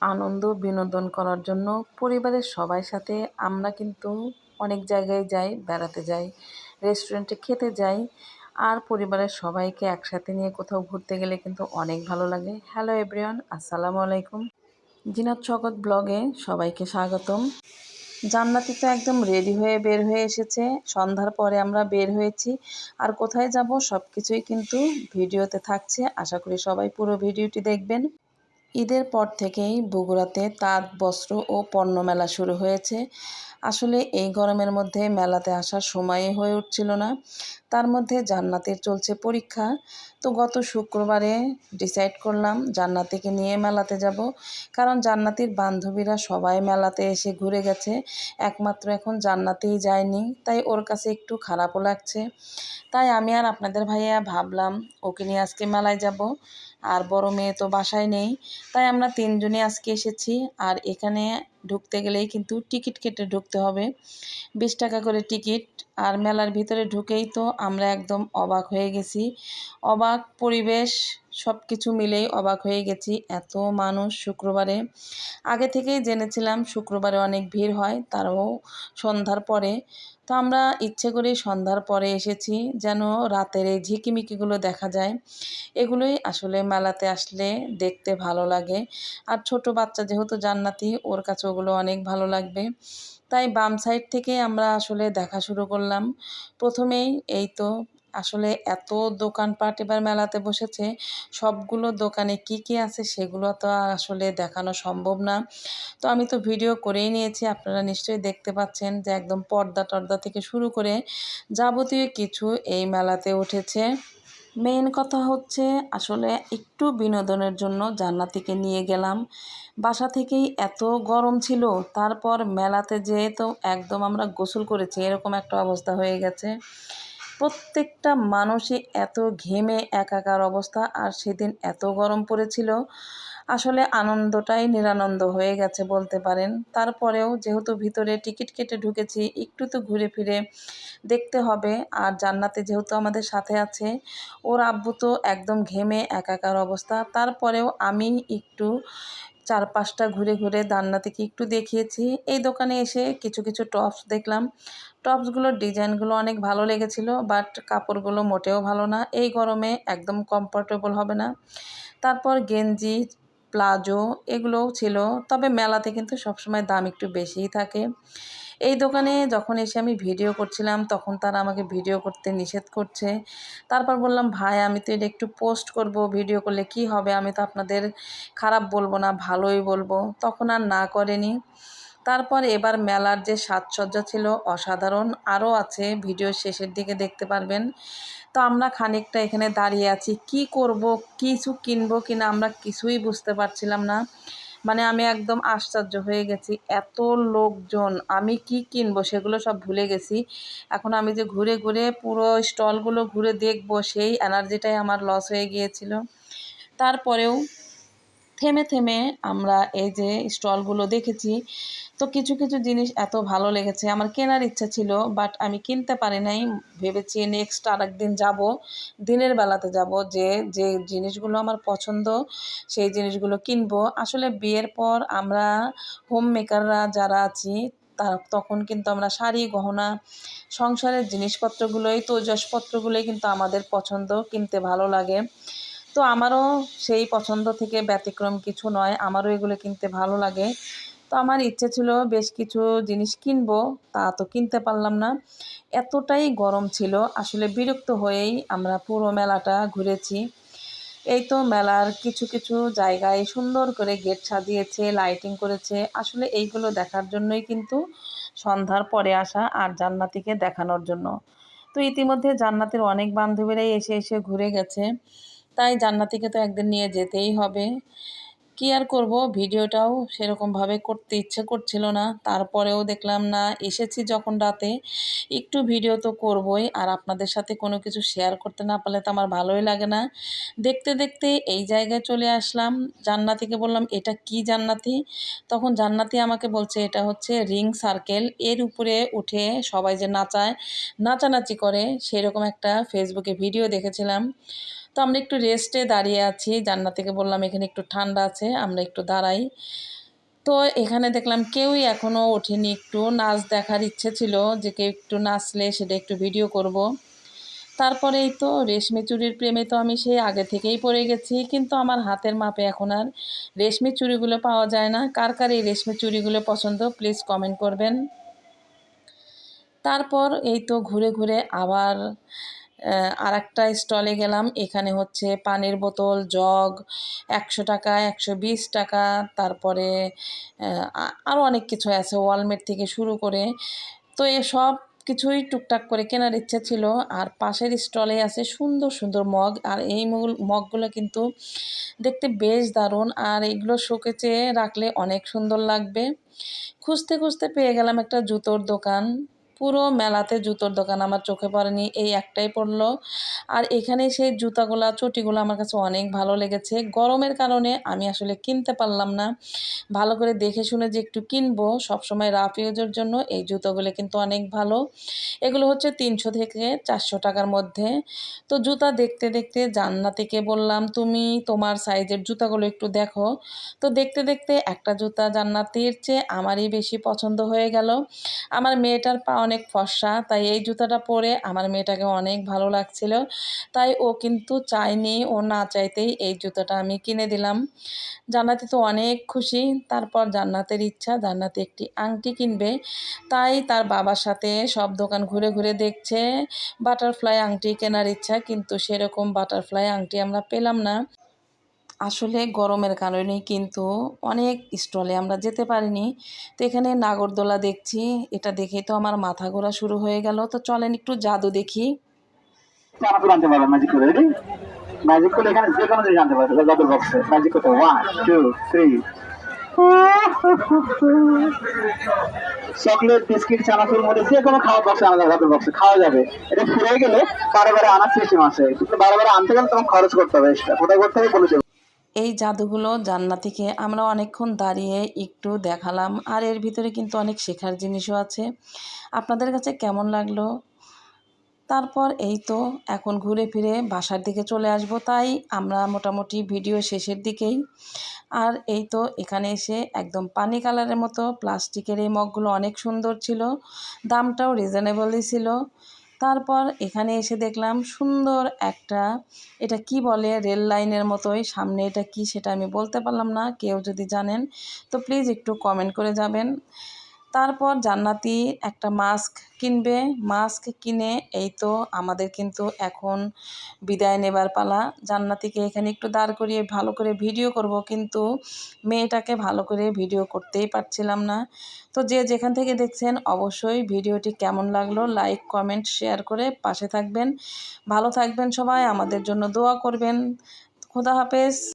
আনন্দ, বিনোদন করার জন্য পরিবারের সবাই সাথে আমরা কিন্তু অনেক জায়গায় যাই, বেড়াতে যাই রেস্টুরেন্টে খেতে যাই আর পরিবারের সবাইকে একসাথে নিয়ে কোথাও ঘুরতে গেলে কিন্তু অনেক ভালো লাগে। হ্যালো এভরিওয়ান আসসালামু আলাইকুম। জিনাত শকত ব্লগে সবাইকে স্বাগতম। জান্নাতি তো একদম রেডি হয়ে বের হয়ে এসেছে। সন্ধ্যার পরে আমরা বের হয়েছি। আর কোথায় যাব সব কিছুই কিন্তু ভিডিওতে থাকছে। আশা করি সবাই পুরো ভিডিওটি দেখবেন। ঈদের পর থেকেই বগুড়াতে তাঁত, বস্ত্র ও পণ্য মেলা শুরু হয়েছে। আসলে এই গরমের মধ্যে মেলাতে আসার সময়ই হয়ে উঠছিল না। তার মধ্যে জান্নাতের চলছে পরীক্ষা। তো গত শুক্রবারে ডিসাইড করলাম জান্নাতিকে নিয়ে মেলাতে যাব। কারণ জান্নাতির বান্ধবীরা সবাই মেলাতে এসে ঘুরে গেছে। একমাত্র এখন জান্নাতেই যায়নি, তাই ওর কাছে একটু খারাপও লাগছে। তাই আমি আর আপনাদের ভাইয়া ভাবলাম, ওকে নিয়ে আজকে মেলায় যাব। আর বড় মেয়ে তো বাসায় নেই। তাই আমরা তিনজনে আজকে এসেছি। আর এখানে ঢুকতে গেলেই কিন্তু টিকিট কেটে ঢুকতে হবে। বিশ টাকা করে টিকিট। আর মেলার ভিতরে ঢুকেই তো আমরা একদম অবাক হয়ে গেছি। অবাক পরিবেশ সব কিছু মিলেই অবাক হয়ে গেছি। এত মানুষ শুক্রবারে। আগে থেকেই জেনেছিলাম শুক্রবারে অনেক ভিড় হয়, তারও সন্ধ্যার পরে। তো আমরা ইচ্ছে করে সন্ধ্যার পরে এসেছি, যেন রাতের এই ঝিকিমিকিগুলো দেখা যায়। এগুলোই আসলে মেলাতে আসলে দেখতে ভালো লাগে। আর ছোট বাচ্চা যেহেতু জান্নাতি, ওর কাছে ওগুলো অনেক ভালো লাগবে। তাই বাম সাইড থেকে আমরা আসলে দেখা শুরু করলাম। প্রথমেই এই তো আসলে এত দোকানপাট এবার মেলাতে বসেছে, সবগুলো দোকানে কি কি আছে সেগুলো তো আসলে দেখানো সম্ভব না। তো আমি তো ভিডিও করেই নিয়েছি, আপনারা নিশ্চয়ই দেখতে পাচ্ছেন যে একদম পর্দা টর্দা থেকে শুরু করে যাবতীয় কিছু এই মেলাতে উঠেছে। মেন কথা হচ্ছে আসলে একটু বিনোদনের জন্য জান্নাতিকে নিয়ে গেলাম। বাসা থেকেই এত গরম ছিল, তারপর মেলাতে যেয়ে তো একদম আমরা গোসল করেছি, এরকম একটা অবস্থা হয়ে গেছে। প্রত্যেকটা মানুষই এত ঘেমে একাকার অবস্থা আর সেদিন এত গরম পড়েছিল। আসলে আনন্দটাই নিরানন্দ হয়ে গেছে বলতে পারেন। তারপরেও যেহেতু ভিতরে টিকিট কেটে ঢুকেছি, একটু তো ঘুরে ফিরে দেখতে হবে। আর জান্নাতে যেহেতু আমাদের সাথে আছে, ওর আব্বু তো একদম ঘেমে একাকার অবস্থা। তারপরেও আমি একটু চার পাঁচটা ঘুরে ঘুরে দান্না থেকে একটু দেখিয়েছি। এই দোকানে এসে কিছু কিছু টপস দেখলাম। টপসগুলোর ডিজাইনগুলো অনেক ভালো লেগেছিল বাট কাপড়গুলো মোটেও ভালো না। এই গরমে একদম কমফর্টেবল হবে না। তারপর গেঞ্জি প্লাজো এগুলোও ছিল। তবে মেলাতে কিন্তু সবসময় দাম একটু বেশিই থাকে। এই দোকানে যখন এসে আমি ভিডিও করছিলাম, তখন তারা আমাকে ভিডিও করতে নিষেধ করছে। তারপর বললাম, ভাই, আমি তো এটা একটু পোস্ট করব ভিডিও করলে কি হবে? আমি তো আপনাদের খারাপ বলব না, ভালোই বলব। তখন আর না করেনি। তারপর এবার মেলার যে সাজসজ্জা ছিল অসাধারণ, আরও আছে, ভিডিও শেষের দিকে দেখতে পারবেন। তো আমরা খানিকটা এখানে দাঁড়িয়ে আছি, কি করব, কিছু কিনবো কিনা আমরা কিছুই বুঝতে পারছিলাম না। মানে আমি একদম আশ্চর্য হয়ে গেছি, এত লোকজন, আমি কি কিনবো সেগুলো সব ভুলে গেছি। এখন আমি যে ঘুরে ঘুরে পুরো স্টলগুলো ঘুরে দেখব, সেই এনার্জিটাই আমার লস হয়ে গিয়েছিল। তারপরেও থেমে থেমে আমরা এই যে স্টলগুলো দেখেছি, তো কিছু কিছু জিনিস এত ভালো লেগেছে। আমার কেনার ইচ্ছা ছিল বাট আমি কিনতে পারি নাই। ভেবেছি নেক্সট আর একদিন যাব, দিনের বেলাতে যাব, যে যে জিনিসগুলো আমার পছন্দ, সেই জিনিসগুলো কিনবো। আসলে বিয়ের পর আমরা হোম মেকাররা যারা আছি, তা তখন কিন্তু আমরা শাড়ি, গহনা, সংসারের জিনিসপত্রগুলোই, তোজসপত্রগুলোই কিন্তু আমাদের পছন্দ, কিনতে ভালো লাগে। তো আমারও সেই পছন্দ থেকে ব্যতিক্রম কিছু নয়, আমারও এগুলো কিনতে ভালো লাগে। তো আমার ইচ্ছে ছিল বেশ কিছু জিনিস কিনবো, তা তো কিনতে পারলাম না। এতটাই গরম ছিল, আসলে বিরক্ত হয়েই আমরা পুরো মেলাটা ঘুরেছি। এই তো মেলার কিছু কিছু জায়গায় সুন্দর করে গেট সাজিয়েছে লাইটিং করেছে। আসলে এইগুলো দেখার জন্যই কিন্তু সন্ধ্যার পরে আসা আর জান্নাতিকে দেখানোর জন্য। তো ইতিমধ্যে জান্নাতের অনেক বান্ধবীরাই এসে এসে ঘুরে গেছে। তাই জান্নাতিকে তো একদিন নিয়ে যেতেই হবে। কি আর করব? ভিডিওটাও সেরকমভাবে করতে ইচ্ছে করছিল না। তারপরেও দেখলাম, না, এসেছি যখন রাতে। একটু ভিডিও তো করবই। আর আপনাদের সাথে কোনো কিছু শেয়ার করতে না পারলে তো আমার ভালোই লাগে না। দেখতে দেখতে এই জায়গায় চলে আসলাম। জান্নাতিকে বললাম, এটা কি জান্নাতি? তখন জান্নাতি আমাকে বলছে, এটা হচ্ছে রিং সার্কেল। এর উপরে উঠে সবাই যে নাচায়, নাচানাচি করে, সেরকম একটা ফেসবুকে ভিডিও দেখেছিলাম। তো আমরা একটু রেস্টে দাঁড়িয়ে আছি। জান্নাতিকে বললাম, এখানে একটু ঠান্ডা আছে, আমরা একটু দাঁড়াই। তো এখানে দেখলাম কেউই এখনও ওঠেনি একটু। নাচ দেখার ইচ্ছে ছিল যে কেউ একটু নাচলে সেটা একটু ভিডিও করব। তারপরেই তো রেশমি চুরির প্রেমে তো আমি সেই আগে থেকেই পড়ে গেছি, কিন্তু আমার হাতের মাপে এখন আর রেশমি চুড়িগুলো পাওয়া যায় না। কার কার এই রেশমি চুড়িগুলো পছন্দ প্লিজ কমেন্ট করবেন। তারপর এই তো ঘুরে ঘুরে আবার আর একটা স্টলে গেলাম। এখানে হচ্ছে পানির বোতল, জগ, একশো টাকা, একশো বিশ টাকা, তারপরে আরও অনেক কিছু আছে ওয়ালমেট থেকে শুরু করে। তো এসব কিছুই টুকটাক করে কেনার ইচ্ছা ছিল। আর পাশের স্টলে আছে সুন্দর সুন্দর মগ। আর এই মগগুলো কিন্তু দেখতে বেশ দারুণ। আর এইগুলো শোকেচে রাখলে অনেক সুন্দর লাগবে। খুঁজতে খুঁজতে পেয়ে গেলাম একটা জুতোর দোকান। পুরো মেলাতে জুতোর দোকান আমার চোখে পড়েনি, এই একটাই পড়ল। আর এখানে সেই জুতাগুলা, চটিগুলো আমার কাছে অনেক ভালো লেগেছে। গরমের কারণে আমি আসলে কিনতে পারলাম না। ভালো করে দেখে শুনে যে একটু কিনবো, সবসময় রাফ ইউজের জন্য এই জুতোগুলো কিন্তু অনেক ভালো। এগুলো হচ্ছে তিনশো থেকে চারশো টাকার মধ্যে। তো জুতা দেখতে দেখতে জান্নাতিকে বললাম, তুমি তোমার সাইজের জুতাগুলো একটু দেখো। তো দেখতে দেখতে একটা জুতা জান্নাতির চেয়ে আমারই বেশি পছন্দ হয়ে গেল। আমার মেয়েটার পা অনেক ফর্সা, তাই এই জুতাটা পরে আমার মেয়েটাকে অনেক ভালো লাগছিল। তাই ও কিন্তু চায়নি, ও না চাইতেই এই জুতোটা আমি কিনে দিলাম। জান্নাতি তো অনেক খুশি। তারপর জান্নাতের ইচ্ছা, জান্নাতি একটি আংটি কিনবে। তাই তার বাবার সাথে সব দোকান ঘুরে ঘুরে দেখছে। বাটারফ্লাই আংটি কেনার ইচ্ছা, কিন্তু সেরকম বাটারফ্লাই আংটি আমরা পেলাম না। আসলে গরমের কারণে কিন্তু অনেক স্টলে আমরা যেতে পারিনি। তো এখানে নাগরদোলা দেখছি, এটা দেখে তো আমার মাথা ঘোরা শুরু হয়ে গেল। তো চলেন একটু জাদু দেখি। পারবেন ম্যাজিক করে magic three chocolate biscuit chanachur মধ্যে যে কোনো খাওয়ার বক্সে আনা যাবে বক্সে খাওয়া যাবে। এটা ফুরে গেলে বারে বারে আনার সিস্টেম আছে। কিন্তু বারে বারে আনতে গেলে তখন খরচ করতে হবে এক্সট্রা কোথায় করতে হবে বলে এই জাদুগুলো জান্নাতিকে আমরা অনেকক্ষণ দাঁড়িয়ে একটু দেখালাম, আর এর ভিতরে কিন্তু অনেক শেখার জিনিসও আছে। আপনাদের কাছে কেমন লাগল? তারপর এই তো, এখন ঘুরে ফিরে বাসার দিকে চলে আসব, তাই আমরা মোটামুটি ভিডিও শেষের দিকেই। আর এই তো, এখানে এসে একদম পানি কালারের মতো প্লাস্টিকের এই মগগুলো অনেক সুন্দর ছিল, দামটাও রিজনেবলই ছিল। তারপর এখানে এসে দেখলাম সুন্দর একটা, এটা কি বলে, রেল লাইনের মতোই, সামনে এটা কি সেটা আমি বলতে পারলাম না, কেউ যদি জানেন তো প্লিজ একটু কমেন্ট করে যাবেন। তারপর জান্নাতি একটা মাস্ক কিনবে। মাস্ক কিনে এই তো আমাদের কিন্তু এখন বিদায় নেবার পালা। জান্নাতিকে এখানে একটু দাঁড় করিয়ে ভালো করে ভিডিও করব কিন্তু মেয়েটাকে ভালো করে ভিডিও করতেই পারছিলাম না। তো যে যেখান থেকে দেখছেন অবশ্যই ভিডিওটি কেমন লাগল লাইক, কমেন্ট, শেয়ার করে পাশে থাকবেন। ভালো থাকবেন সবাই, আমাদের জন্য দোয়া করবেন। খোদা হাফেজ।